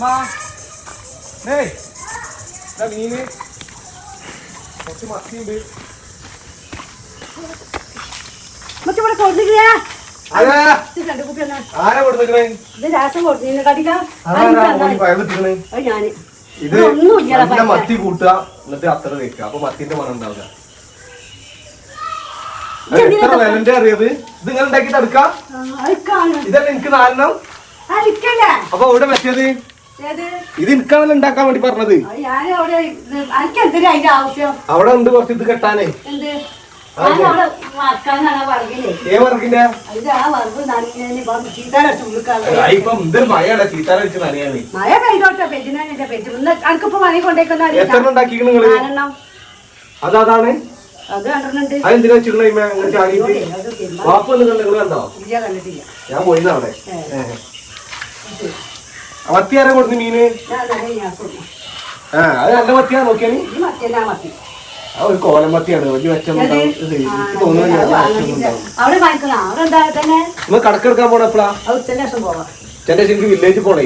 മാ ഏയ് ഇതാ മീന് കുറച്ച് മത്തിയുണ്ട് മറ്റേ ഇവിടെ കൊടുത്തിട്ടില്ല രണ്ട് കുപ്പി എന്നാ ആരാ കൊടുത്തേക്കണേ ഇത് രാസം കൊടുത്തു കടിക്ക ആരാ ഓടി പയർത്തിട്ടണേ അത് ഞാൻ ഇത് നല്ല മത്തി കൂട്ടുക എന്നിട്ട് അത്ര വെക്കുക അപ്പൊ മത്തിന്റെ മണം ഉണ്ടാവില്ല അത് എത്ര വിലന്റെ അറിയത് ഇത് ഇങ്ങനെ ഉണ്ടാക്കി തടുക്കാം ഇതല്ല എനിക്ക് നാലെണ്ണം അപ്പൊ ഇവിടെ പറ്റിയത് ഏത് ഇത് എനിക്കാണല്ലോ ഉണ്ടാക്കാൻ വേണ്ടി പറഞ്ഞത്. അവിടെ ഉണ്ട് കുറച്ച് ഇത് കെട്ടാനേ. ഏ വർക്കിന്റെ? മഴയാണ് ചീത്താരടിച്ച് നനയാണ് മഴ പെയ്തോട്ടെ അനക്കിപ്പോ മഴ കൊണ്ടേക്കുന്ന എത്ര ഉണ്ടാക്കിക്കണ് നിങ്ങൾ? അതെന്തിനാ ചാടിയിട്ട്? കണ്ടോ ഞാൻ പോയിന്ന് അവിടെ. ഏ. മത്തി ആരാ കൊടുത്തു മീന്? ആ അത് നല്ല മത്തിയാ നോക്കിയാൽ ഒരു കോലം മത്തിയാണ്. വലിയ കടക്കെടുക്കാൻ പോണ എപ്പോഴാ ചെന്റെ ശരിക്ക് വില്ലേജ് പോണേ.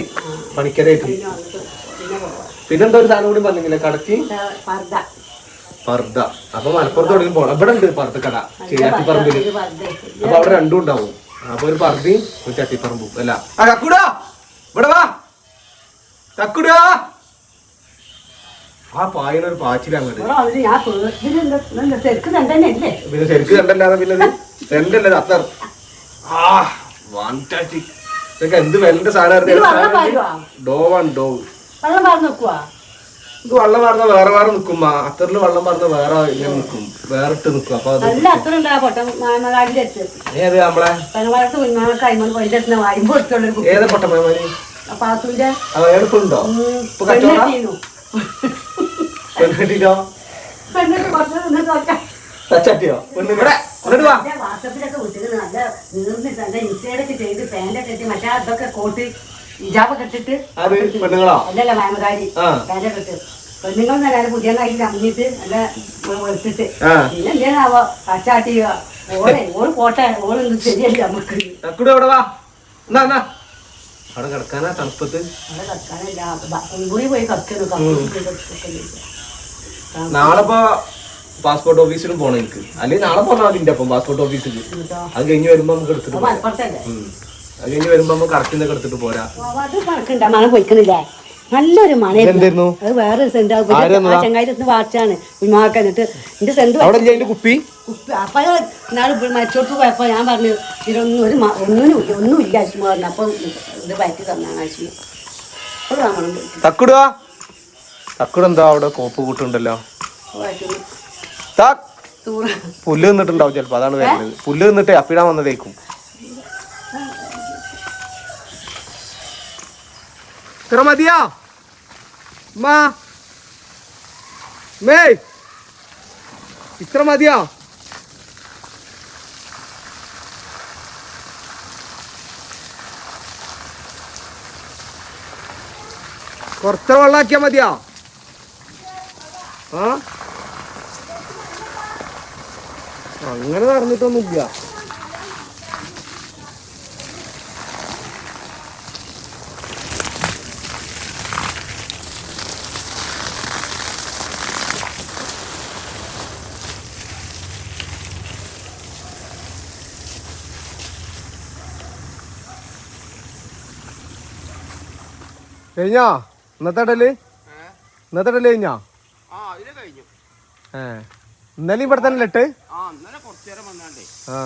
പണിക്കരായിട്ട്. പിന്നെന്താ ഒരു സാധനം കൂടി പറഞ്ഞില്ലേ? കടക്ക്? പർദ്ദ. അപ്പൊ മലപ്പുറത്ത് തുടങ്ങി പോണം. ഇവിടെ ഉണ്ട് പർദ്ദ കട ചേരാട്ടിപ്പറമ്പിൽ അപ്പൊ അവിടെ രണ്ടും ഉണ്ടാവും. അപ്പൊ ഒരു പർദ്ദയും ഒരു ചട്ടിപ്പറമ്പും. അല്ല. ആ കക്കൂടാ ഇവിടെ വാ. കക്കുടാ ആ പായന ഒരു പാച്ചില അങ്ങോട്ട് ഇവിടെ വന്നിട്ട് ഞാൻ പേ- ഇതിലെന്താ ഇതെന്താ ശരിക്കും തന്നെ അല്ലേ? ഇത്? പിന്നെ ശരിക്ക് കണ്ടല്ലാതെ പിന്നെ സെന്റല്ലേ അത്തർ ആ വാണ്ടാറ്റി ഇതൊക്കെ എന്ത് വെള്ളം സാധനം ഡോവാണ് ഡോ വെള്ളം പാർന്ന് വെക്കുവാ ഇത് വെള്ളം പറഞ്ഞ വേറെ വേറെ നിക്കും അത്തറിൽ വെള്ളം പറഞ്ഞ വേറെ ഇങ്ങനെ നിക്കും. വേറിട്ട് നിക്കും. അപ്പൊ അത് ഏത് നമ്മളെ? ഏതാ പൊട്ടമ്മമാര് പാത്തുവിന്റെ എളുപ്പമുണ്ടോ പെണ്ണിട്ടോ കുറച്ച് നിന്നിട്ട് നോക്കാം. തച്ചട്ടിയോ? ഇവിടെ വാ. വാട്സപ്പിലൊക്കെ നല്ല നീർന്ന് നല്ല ഇൻസ്റ്റയിലൊക്കെ ചെയ്ത് പാന്റൊക്കെ ഇട്ട് മറ്റേ അതൊക്കെ കോട്ട് ഇജാബൊക്കെ ഇട്ടിട്ട് അത് പെണ്ണുങ്ങളോ? അല്ലല്ല മാമകാരി ആ. പാന്റൊക്കെ ഇട്ട്. പെണ്ണുങ്ങൾ നല്ല പുതിയ നായി നല്ല വെളുത്തിട്ട്. ആ. പിന്നെ എന്തിനാവോ കച്ചാട്ടി ഓളെ ഓൾ പോട്ടെ. ഓളൊന്നും ശരിയല്ല നമുക്ക് തക്കുടു എവിടെ വാ എന്നാ എന്നാ അവിടെ കിടക്കാനാ തണുപ്പത്ത്? നാളെ ഇപ്പൊ പാസ്പോർട്ട് ഓഫീസിലും പോണം എനിക്ക്. അല്ലെങ്കിൽ നാളെ പോന്നാ അതിന്റെ അപ്പം പാസ്പോർട്ട് ഓഫീസിൽ അത് കഴിഞ്ഞ് വരുമ്പോ നമുക്ക് എടുത്തിട്ട്. അത് കഴിഞ്ഞ് വരുമ്പോ നമുക്ക് കറക്റ്റ് എടുത്തിട്ട് പോരാ. നല്ലൊരു മണയായിരുന്നു അത് വേറൊരു സെന്റ്? ചങ്ങായിരത്തിന് വാച്ചാണ് ഉമാക്ക എന്നിട്ട് എന്റെ സെന്റ് കുപ്പി? അപ്പൊ നാളെ മരിച്ചോട്ട് പോയപ്പോ ഞാൻ പറഞ്ഞു ഇതിലൊന്നും ഒരു ഒന്നിനും ഒന്നും ഇല്ല അശ്മ പറഞ്ഞു. അപ്പൊ ഇത് പറ്റി തന്നാണ് അശ്മ ഒരു മണം പോയി തക്കുടുവാ. തക്കുട് എന്താ അവിടെ കോപ്പ് കൂട്ടുണ്ടല്ലോ പുല്ല് നിന്നിട്ടുണ്ടാവും ചിലപ്പോ അതാണ് വരുന്നത്. പുല്ല് നിന്നിട്ട് അപ്പിടാൻ വന്നതേക്കും. ഇത്ര മതിയാ മാ മേ ഇത്ര മതിയാ കുറച്ച വെള്ളാക്കിയാ മതിയാ ആ അങ്ങനെ നടന്നിട്ടൊന്നുമില്ല കഴിഞ്ഞാ? ഇന്നത്തെ ഇടൽ? ഇന്നത്തെ ഇടൽ കഴിഞ്ഞാ? ഏ. ഇന്നലെയും ഇവിടെ തന്നെ ഇട്ട്? ഇന്നലെ ആ.